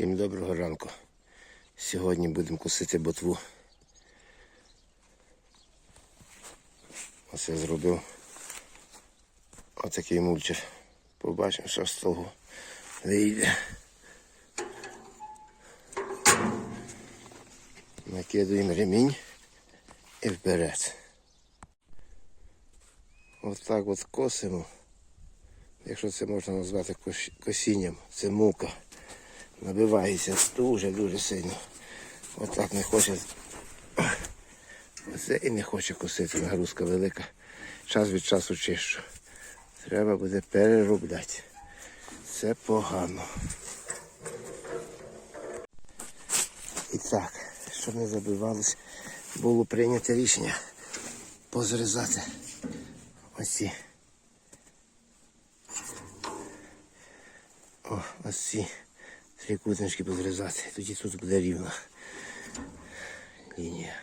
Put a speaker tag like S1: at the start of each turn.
S1: Всім доброго ранку. Сьогодні будемо косити ботву. Ось я зробив отакий мульчер. Побачимо, що з того вийде. Накидуємо ремінь і вперед. Отак от косимо. Якщо це можна назвати косінням, це мука. Набивається дуже-дуже сильно. Отак не хоче. Оце і не хоче косити, нагрузка велика. Час від часу чищу. Треба буде переробляти. Це погано. І так, щоб не забивалось, було прийнято рішення позрізати оці. О, ось ці трикутнички позрізати. Тоді тут буде рівна лінія.